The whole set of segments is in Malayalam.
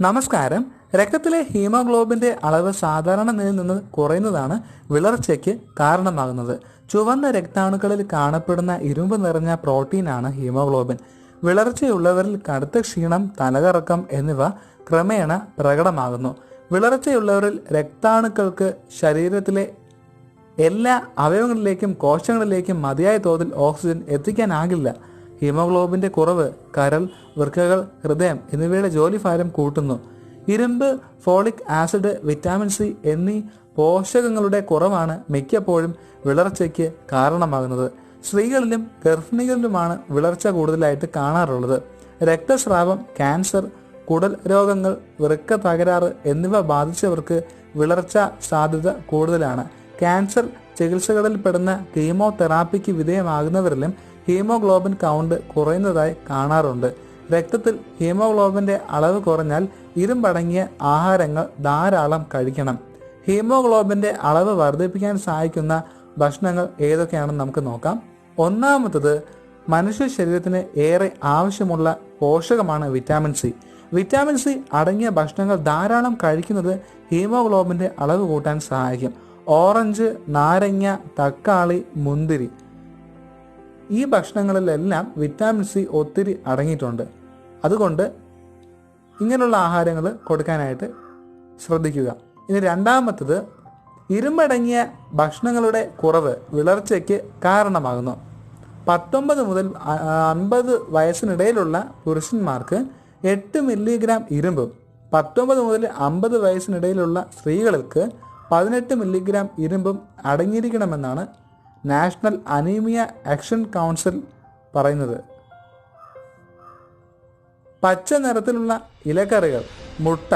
നമസ്കാരം. രക്തത്തിലെ ഹീമോഗ്ലോബിന്റെ അളവ് സാധാരണ നിലയിൽ നിന്ന് കുറയുന്നതാണ് വിളർച്ചയ്ക്ക് കാരണമാകുന്നത്. ചുവന്ന രക്താണുക്കളിൽ കാണപ്പെടുന്ന ഇരുമ്പ് നിറഞ്ഞ പ്രോട്ടീനാണ് ഹീമോഗ്ലോബിൻ. വിളർച്ചയുള്ളവരിൽ കടുത്ത ക്ഷീണം തലകറക്കം എന്നിവ ക്രമേണ പ്രകടമാകുന്നു. വിളർച്ചയുള്ളവരിൽ രക്താണുക്കൾക്ക് ശരീരത്തിലെ എല്ലാ അവയവങ്ങളിലേക്കും കോശങ്ങളിലേക്കും മതിയായ തോതിൽ ഓക്സിജൻ എത്തിക്കാനാകില്ല. ഹീമോഗ്ലോബിന്റെ കുറവ് കരൾ വൃക്കകൾ ഹൃദയം എന്നിവയുടെ ജോലിഭാരം കൂട്ടുന്നു. ഇരുമ്പ് ഫോളിക് ആസിഡ് വിറ്റാമിൻ സി എന്നീ പോഷകങ്ങളുടെ കുറവാണ് മിക്കപ്പോഴും വിളർച്ചയ്ക്ക് കാരണമാകുന്നത്. സ്ത്രീകളിലും ഗർഭിണികളിലുമാണ് വിളർച്ച കൂടുതലായിട്ട് കാണാറുള്ളത്. രക്തസ്രാവം ക്യാൻസർ കുടൽ രോഗങ്ങൾ വൃക്ക തകരാറ് എന്നിവ ബാധിച്ചവർക്ക് വിളർച്ച സാധ്യത കൂടുതലാണ്. ക്യാൻസർ ചികിത്സകളിൽ പെടുന്ന കീമോതെറാപ്പിക്ക് വിധേയമാകുന്നവരിലും ഹീമോഗ്ലോബിൻ കൗണ്ട് കുറയുന്നതായി കാണാറുണ്ട്. രക്തത്തിൽ ഹീമോഗ്ലോബിന്റെ അളവ് കുറഞ്ഞാൽ ഇരുമ്പടങ്ങിയ ആഹാരങ്ങൾ ധാരാളം കഴിക്കണം. ഹീമോഗ്ലോബിന്റെ അളവ് വർദ്ധിപ്പിക്കാൻ സഹായിക്കുന്ന ഭക്ഷണങ്ങൾ ഏതൊക്കെയാണെന്ന് നമുക്ക് നോക്കാം. ഒന്നാമത്തത് മനുഷ്യ ശരീരത്തിന് ഏറെ ആവശ്യമുള്ള പോഷകമാണ് വിറ്റാമിൻ സി വിറ്റാമിൻ സി അടങ്ങിയ ഭക്ഷണങ്ങൾ ധാരാളം കഴിക്കുന്നത് ഹീമോഗ്ലോബിന്റെ അളവ് കൂട്ടാൻ സഹായിക്കും. ഓറഞ്ച് നാരങ്ങ തക്കാളി മുന്തിരി ഈ ഭക്ഷണങ്ങളിലെല്ലാം വിറ്റാമിൻ സി ഒത്തിരി അടങ്ങിയിട്ടുണ്ട്. അതുകൊണ്ട് ഇങ്ങനെയുള്ള ആഹാരങ്ങൾ കൊടുക്കാനായിട്ട് ശ്രദ്ധിക്കുക. ഇനി രണ്ടാമത്തത് ഇരുമ്പടങ്ങിയ ഭക്ഷണങ്ങളുടെ കുറവ് വിളർച്ചയ്ക്ക് കാരണമാകുന്നു. പത്തൊമ്പത് മുതൽ അൻപത് വയസ്സിനിടയിലുള്ള പുരുഷന്മാർക്ക് എട്ട് മില്ലിഗ്രാം ഇരുമ്പും പത്തൊമ്പത് മുതൽ അമ്പത് വയസ്സിനിടയിലുള്ള സ്ത്രീകൾക്ക് പതിനെട്ട് മില്ലിഗ്രാം ഇരുമ്പും അടങ്ങിയിരിക്കണമെന്നാണ് നാഷണൽ അനീമിയ ആക്ഷൻ കൗൺസിൽ പറയുന്നത്. പച്ച നിറത്തിലുള്ള ഇലക്കറികൾ മുട്ട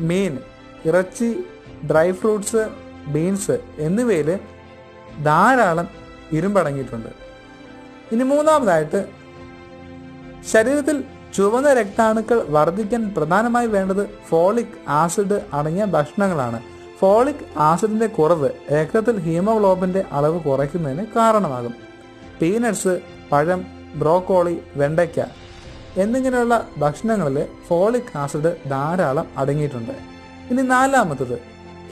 മീൻ ഇറച്ചി ഡ്രൈ ഫ്രൂട്ട്സ് ബീൻസ് എന്നിവയിൽ ധാരാളം ഇരുമ്പടങ്ങിയിട്ടുണ്ട്. ഇനി മൂന്നാമതായിട്ട് ശരീരത്തിൽ ചുവന്ന രക്താണുക്കൾ വർദ്ധിക്കാൻ പ്രധാനമായി വേണ്ടത് ഫോളിക് ആസിഡ് അടങ്ങിയ ഭക്ഷണങ്ങളാണ്. ഫോളിക് ആസിഡിന്റെ കുറവ് രക്തത്തിൽ ഹീമോഗ്ലോബിന്റെ അളവ് കുറയ്ക്കുന്നതിന് കാരണമാകും. പീനട്സ് പഴം ബ്രോക്കോളി വെണ്ടയ്ക്ക എന്നിങ്ങനെയുള്ള ഭക്ഷണങ്ങളിൽ ഫോളിക് ആസിഡ് ധാരാളം അടങ്ങിയിട്ടുണ്ട്. ഇനി നാലാമത്തത്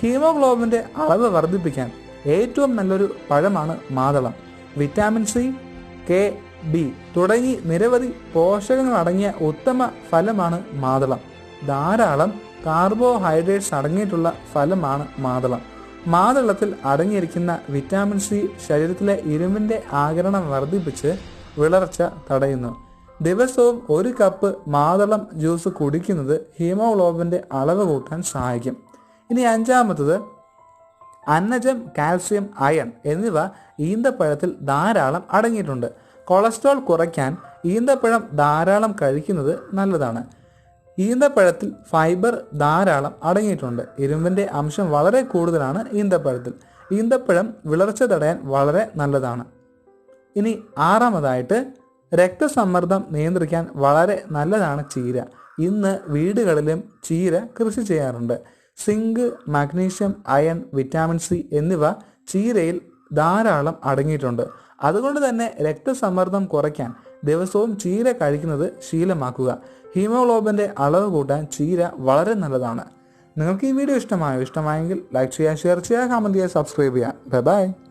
ഹീമോഗ്ലോബിന്റെ അളവ് വർദ്ധിപ്പിക്കാൻ ഏറ്റവും നല്ലൊരു പഴമാണ് മാതളം. വിറ്റാമിൻ സി കെ ബി തുടങ്ങി നിരവധി പോഷകങ്ങൾ അടങ്ങിയ ഉത്തമ ഫലമാണ് മാതളം. ധാരാളം കാർബോഹൈഡ്രേറ്റ്സ് അടങ്ങിയിട്ടുള്ള ഫലമാണ് മാതളം. മാതളത്തിൽ അടങ്ങിയിരിക്കുന്ന വിറ്റാമിൻ സി ശരീരത്തിലെ ഇരുമ്പിന്റെ ആകരണം വർദ്ധിപ്പിച്ച് വിളർച്ച തടയുന്നു. ദിവസവും ഒരു കപ്പ് മാതളം ജ്യൂസ് കുടിക്കുന്നത് ഹീമോഗ്ലോബിന്റെ അളവ് കൂട്ടാൻ സഹായിക്കും. ഇനി അഞ്ചാമത്തത് അന്നജം കാൽസ്യം അയൺ എന്നിവ ഈന്തപ്പഴത്തിൽ ധാരാളം അടങ്ങിയിട്ടുണ്ട്. കൊളസ്ട്രോൾ കുറയ്ക്കാൻ ഈന്തപ്പഴം ധാരാളം കഴിക്കുന്നത് നല്ലതാണ്. ഈന്തപ്പഴത്തിൽ ഫൈബർ ധാരാളം അടങ്ങിയിട്ടുണ്ട്. ഇരുമ്പിന്റെ അംശം വളരെ കൂടുതലാണ് ഈന്തപ്പഴത്തിൽ. ഈന്തപ്പഴം വിളർച്ച തടയാൻ വളരെ നല്ലതാണ്. ഇനി ആറാമതായിട്ട് രക്തസമ്മർദ്ദം നിയന്ത്രിക്കാൻ വളരെ നല്ലതാണ് ചീര. ഇന്ന് വീടുകളിലും ചീര കൃഷി ചെയ്യാറുണ്ട്. Zinc magnesium iron vitamin C എന്നിവ ചീരയിൽ ധാരാളം അടങ്ങിയിട്ടുണ്ട്. അതുകൊണ്ട് തന്നെ രക്തസമ്മർദ്ദം കുറയ്ക്കാൻ ദിവസവും ചീര കഴിക്കുന്നത് ശീലമാക്കുക. ഹീമോഗ്ലോബിന്റെ അളവ് കൂട്ടാൻ ചീര വളരെ നല്ലതാണ്. നിങ്ങൾക്ക് ഈ വീഡിയോ ഇഷ്ടമായോ? ഇഷ്ടമായെങ്കിൽ ലൈക്ക് ചെയ്യുക ഷെയർ ചെയ്യുക കമന്റ് ചെയ്യുക സബ്സ്ക്രൈബ് ചെയ്യുക ബൈ ബൈ